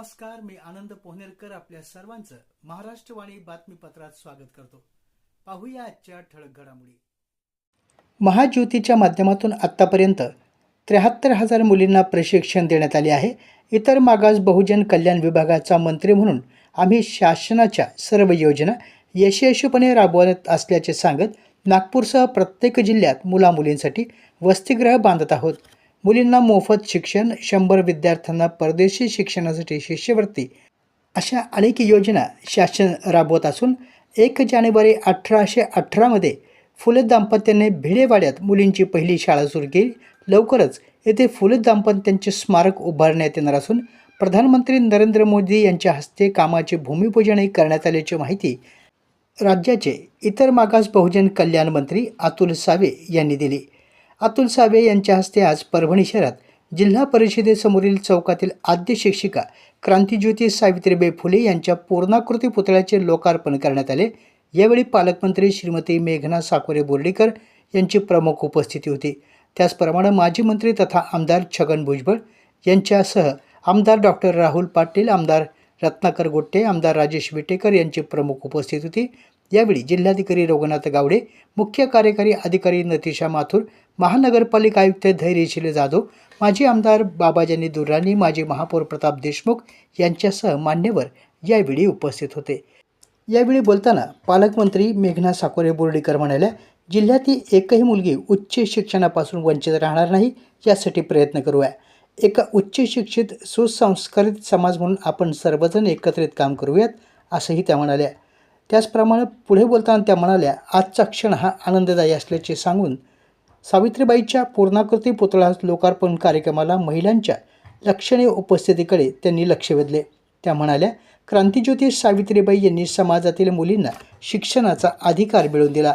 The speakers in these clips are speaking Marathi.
नमस्कार मी आनंद पोहनेरकर आपल्या सर्वांचं महाराष्ट्रवाणी बातमीपत्रात स्वागत करतो. पाहूया आजच्या ठळक घडामोडी. महाज्योतीच्या माध्यमातून आत्तापर्यंत त्र्याहत्तर हजार मुलींना प्रशिक्षण देण्यात आले आहे. इतर मागास बहुजन कल्याण विभागाचा मंत्री म्हणून आम्ही शासनाच्या सर्व योजना यशस्वीपणे राबवत असल्याचे सांगत नागपूरसह प्रत्येक जिल्ह्यात मुलामुलींसाठी वसतिगृह बांधत आहोत. मुलींना मोफत शिक्षण शंभर विद्यार्थ्यांना परदेशी शिक्षणासाठी शिष्यवृत्ती अशा अनेक योजना शासन राबवत असून एक जानेवारी अठराशे अठरामध्ये फुले दाम्पत्याने भिडेवाड्यात मुलींची पहिली शाळा सुरू केली. लवकरच येथे फुले दाम्पत्यांचे स्मारक उभारण्यात येणार असून प्रधानमंत्री नरेंद्र मोदी यांच्या हस्ते कामाचे भूमिपूजनही करण्यात आल्याची माहिती राज्याचे इतर मागास बहुजन कल्याण मंत्री अतुल सावे यांनी दिली. अतुल सावे यांच्या हस्ते आज परभणी शहरात जिल्हा परिषदेसमोरील चौकातील आद्य शिक्षिका क्रांतीज्योती सावित्रीबाई फुले यांच्या पूर्णाकृती पुतळ्याचे लोकार्पण करण्यात आले. यावेळी पालकमंत्री श्रीमती मेघना साकोरे बोर्डीकर यांची प्रमुख उपस्थिती होती. त्याचप्रमाणे माजी मंत्री तथा आमदार छगन भुजबळ यांच्यासह आमदार डॉक्टर राहुल पाटील आमदार रत्नाकर गोट्टे आमदार राजेश विटेकर यांची प्रमुख उपस्थिती होती. यावेळी जिल्हाधिकारी रघुनाथ गावडे मुख्य कार्यकारी अधिकारी नतिशा माथुर महानगरपालिका आयुक्त धैर्यशील जाधव माजी आमदार बाबाजानी दुर्राणी माजी महापौर प्रताप देशमुख यांच्यासह मान्यवर यावेळी उपस्थित होते. यावेळी बोलताना पालकमंत्री मेघना साकोरे बोर्डीकर म्हणाल्या जिल्ह्यातील एकही मुलगी उच्च शिक्षणापासून वंचित राहणार नाही यासाठी प्रयत्न करूया. एका उच्च शिक्षित सुसंस्कारित समाज म्हणून आपण सर्वजण एकत्रित काम करूयात असंही त्या म्हणाल्या. त्याचप्रमाणे पुढे बोलताना त्या म्हणाल्या आजचा क्षण हा आनंददायी असल्याचे सांगून सावित्रीबाईच्या पूर्णाकृती पुतळा लोकार्पण कार्यक्रमाला महिलांच्या लक्षणीय उपस्थितीकडे त्यांनी लक्ष वेधले. त्या म्हणाल्या क्रांतिज्योती सावित्रीबाई यांनी समाजातील मुलींना शिक्षणाचा अधिकार मिळवून दिला.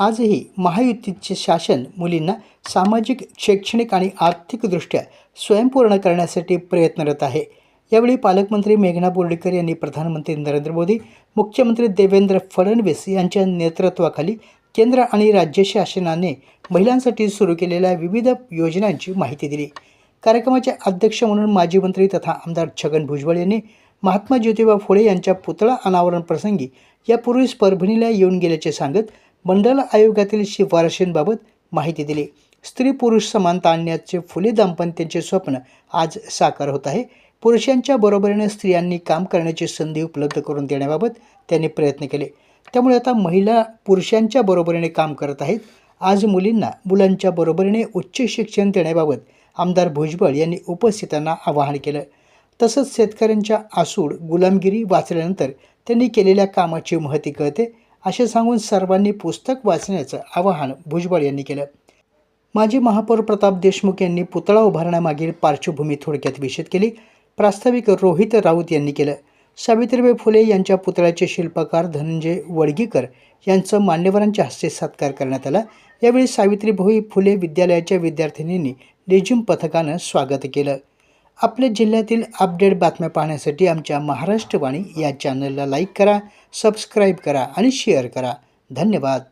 आजही महायुतीचे शासन मुलींना सामाजिक शैक्षणिक आणि आर्थिकदृष्ट्या स्वयंपूर्ण करण्यासाठी प्रयत्नरत आहे. यावेळी पालकमंत्री मेघना बोर्डीकर यांनी प्रधानमंत्री नरेंद्र मोदी मुख्यमंत्री देवेंद्र फडणवीस यांच्या नेतृत्वाखाली केंद्र आणि राज्य शासनाने महिलांसाठी सुरू केलेल्या विविध योजनांची माहिती दिली. कार्यक्रमाचे अध्यक्ष म्हणून माजी मंत्री तथा आमदार छगन भुजबळ यांनी महात्मा ज्योतिबा फुले यांच्या पुतळा अनावरण प्रसंगी यापूर्वीच परभणीला येऊन गेल्याचे सांगत मंडल आयोगातील शिफारशींबाबत माहिती दिली. स्त्री पुरुष समानता आणण्याचे फुले दाम्पत्यांचे स्वप्न आज साकार होत आहे. पुरुषांच्या बरोबरीने स्त्रियांनी काम करण्याची संधी उपलब्ध करून देण्याबाबत त्यांनी प्रयत्न केले. त्यामुळे आता महिला पुरुषांच्या बरोबरीने काम करत आहेत. आज मुलींना मुलांच्या बरोबरीने उच्च शिक्षण देण्याबाबत आमदार भुजबळ यांनी उपस्थितांना आवाहन केलं. तसंच शेतकऱ्यांच्या आसूड गुलामगिरी वाचल्यानंतर त्यांनी केलेल्या कामाची महती कळते असे सांगून सर्वांनी पुस्तक वाचण्याचं आवाहन भुजबळ यांनी केलं. माजी महापौर प्रताप देशमुख यांनी पुतळा उभारण्यामागील पार्श्वभूमी थोडक्यात विषद केली. प्रास्ताविक रोहित राऊत यांनी केलं. सावित्रीबाई फुले यांच्या पुतळ्याचे शिल्पकार धनंजय वडगीकर यांचं मान्यवरांच्या हस्ते सत्कार करण्यात आला. यावेळी सावित्रीभाई फुले विद्यालयाच्या विद्यार्थिनींनी लेझिम पथकानं स्वागत केलं. आपल्या जिल्ह्यातील अपडेट बातम्या पाहण्यासाठी आमच्या महाराष्ट्रवाणी या चॅनलला लाईक करा सबस्क्राईब करा आणि शेअर करा. धन्यवाद.